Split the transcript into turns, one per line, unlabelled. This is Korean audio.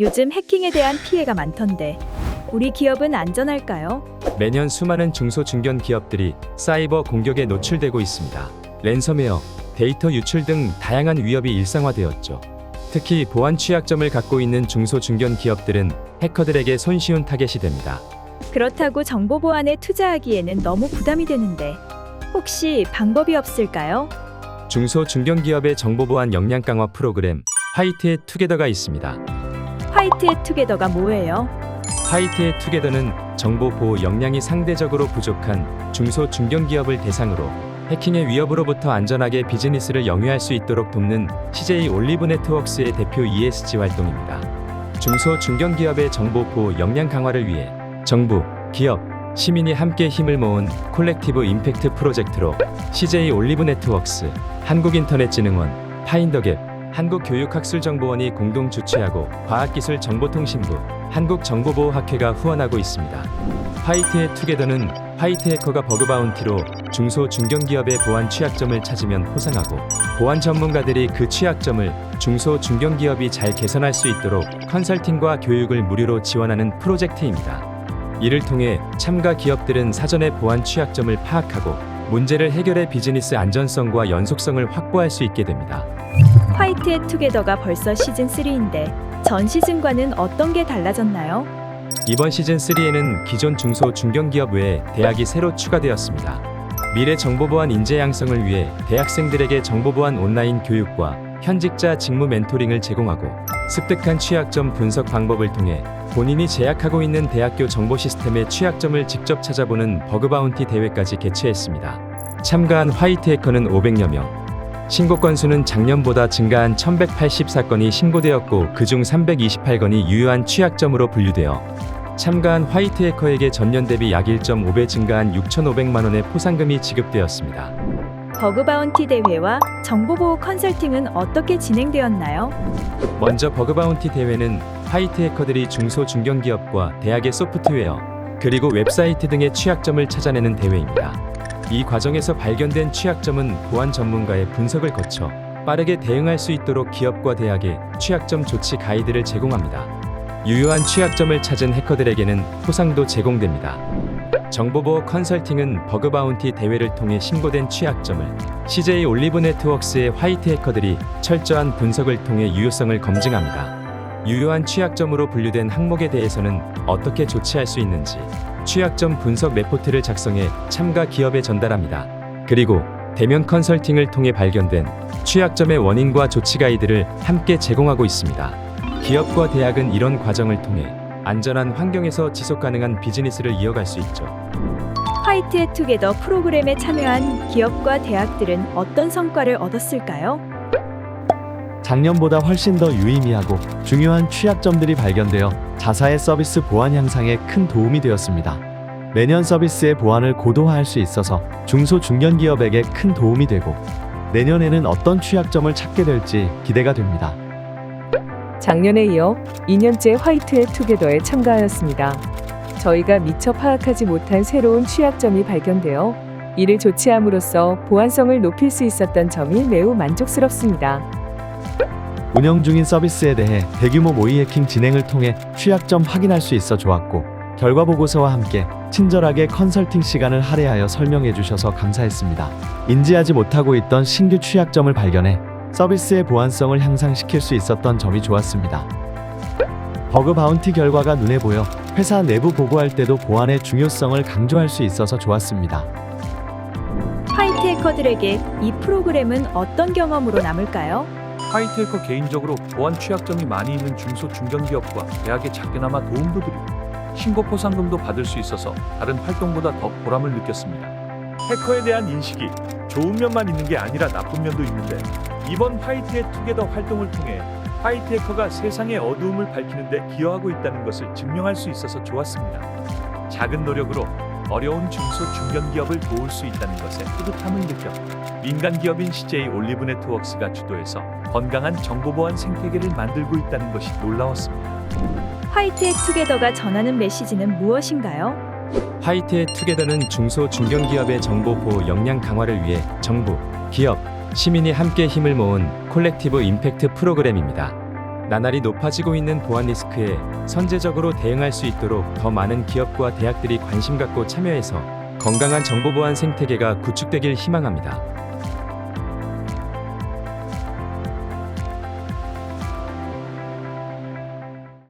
요즘 해킹에 대한 피해가 많던데 우리 기업은 안전할까요?
매년 수많은 중소 중견 기업들이 사이버 공격에 노출되고 있습니다. 랜섬웨어, 데이터 유출 등 다양한 위협이 일상화되었죠. 특히 보안 취약점을 갖고 있는 중소 중견 기업들은 해커들에게 손쉬운 타겟이 됩니다.
그렇다고 정보 보안에 투자하기에는 너무 부담이 되는데 혹시 방법이 없을까요?
중소 중견 기업의 정보 보안 역량 강화 프로그램 화이트의 투게더가 있습니다.
화이트의 투게더가 뭐예요?
화이트의 투게더는 정보 보호 역량이 상대적으로 부족한 중소 중견 기업을 대상으로 해킹의 위협으로부터 안전하게 비즈니스를 영위할 수 있도록 돕는 CJ 올리브 네트워크스의 대표 ESG 활동입니다. 중소 중견 기업의 정보 보호 역량 강화를 위해 정부, 기업, 시민이 함께 힘을 모은 콜렉티브 임팩트 프로젝트로 CJ 올리브 네트워크스, 한국인터넷진흥원, 파인더갭, 한국교육학술정보원이 공동 주최하고 과학기술정보통신부, 한국정보보호학회가 후원하고 있습니다. 화이트의 투게더는 화이트 해커가 버그 바운티로 중소 중견 기업의 보안 취약점을 찾으면 포상하고 보안 전문가들이 그 취약점을 중소 중견 기업이 잘 개선할 수 있도록 컨설팅과 교육을 무료로 지원하는 프로젝트입니다. 이를 통해 참가 기업들은 사전에 보안 취약점을 파악하고 문제를 해결해 비즈니스 안전성과 연속성을 확보할 수 있게 됩니다.
화이트 의 투게더가 벌써 시즌 3인데 전 시즌과는 어떤 게 달라졌나요?
이번 시즌 3에는 기존 중소 중견기업 외에 대학이 새로 추가되었습니다. 미래 정보보안 인재 양성을 위해 대학생들에게 정보보안 온라인 교육과 현직자 직무 멘토링을 제공하고 습득한 취약점 분석 방법을 통해 본인이 제약하고 있는 대학교 정보 시스템의 취약점을 직접 찾아보는 버그 바운티 대회까지 개최했습니다. 참가한 화이트 해커는 500여 명. 신고 건수는 작년보다 증가한 1180사건이 신고되었고 그중 328건이 유효한 취약점으로 분류되어 참가한 화이트 해커에게 전년 대비 약 1.5배 증가한 6,500만 원의 포상금이 지급되었습니다.
버그 바운티 대회와 정보보호 컨설팅은 어떻게 진행되었나요?
먼저 버그 바운티 대회는 화이트 해커들이 중소 중견 기업과 대학의 소프트웨어 그리고 웹사이트 등의 취약점을 찾아내는 대회입니다. 이 과정에서 발견된 취약점은 보안 전문가의 분석을 거쳐 빠르게 대응할 수 있도록 기업과 대학에 취약점 조치 가이드를 제공합니다. 유효한 취약점을 찾은 해커들에게는 포상도 제공됩니다. 정보보호 컨설팅은 버그 바운티 대회를 통해 신고된 취약점을 CJ 올리브 네트워크스의 화이트 해커들이 철저한 분석을 통해 유효성을 검증합니다. 유효한 취약점으로 분류된 항목에 대해서는 어떻게 조치할 수 있는지 취약점 분석 레포트를 작성해 참가 기업에 전달합니다. 그리고 대면 컨설팅을 통해 발견된 취약점의 원인과 조치 가이드를 함께 제공하고 있습니다. 기업과 대학은 이런 과정을 통해 안전한 환경에서 지속 가능한 비즈니스를 이어갈 수 있죠.
화이트 의 투게더 프로그램에 참여한 기업과 대학들은 어떤 성과를 얻었을까요?
작년보다 훨씬 더 유의미하고 중요한 취약점들이 발견되어 자사의 서비스 보안 향상에 큰 도움이 되었습니다. 매년 서비스의 보안을 고도화할 수 있어서 중소 중견 기업에게 큰 도움이 되고 내년에는 어떤 취약점을 찾게 될지 기대가 됩니다.
작년에 이어 2년째 화이트의 투게더에 참가하였습니다. 저희가 미처 파악하지 못한 새로운 취약점이 발견되어 이를 조치함으로써 보안성을 높일 수 있었던 점이 매우 만족스럽습니다.
운영 중인 서비스에 대해 대규모 모의 해킹 진행을 통해 취약점 확인할 수 있어 좋았고 결과 보고서와 함께 친절하게 컨설팅 시간을 할애하여 설명해 주셔서 감사했습니다. 인지하지 못하고 있던 신규 취약점을 발견해 서비스의 보안성을 향상시킬 수 있었던 점이 좋았습니다. 버그 바운티 결과가 눈에 보여 회사 내부 보고할 때도 보안의 중요성을 강조할 수 있어서 좋았습니다.
화이트 해커들에게 이 프로그램은 어떤 경험으로 남을까요?
화이트 해커 개인적으로 보안 취약점이 많이 있는 중소 중견기업과 대학에 작게나마 도움도 드리고 신고 포상금도 받을 수 있어서 다른 활동보다 더 보람을 느꼈습니다. 해커에 대한 인식이 좋은 면만 있는 게 아니라 나쁜 면도 있는데 이번 화이트의 투게더 활동을 통해 화이트 해커가 세상의 어두움을 밝히는 데 기여하고 있다는 것을 증명할 수 있어서 좋았습니다. 작은 노력으로 어려운 중소 중견 기업을 도울 수 있다는 것에 뿌듯함을 느껴 민간 기업인 CJ 올리브 네트워크스가 주도해서 건강한 정보 보안 생태계를 만들고 있다는 것이 놀라웠습니다.
화이트의 투게더가 전하는 메시지는 무엇인가요?
화이트의 투게더는 중소 중견 기업의 정보 보호 역량 강화를 위해 정부, 기업, 시민이 함께 힘을 모은 콜렉티브 임팩트 프로그램입니다. 나날이 높아지고 있는 보안 리스크에 선제적으로 대응할 수 있도록 더 많은 기업과 대학들이 관심 갖고 참여해서 건강한 정보 보안 생태계가 구축되길 희망합니다.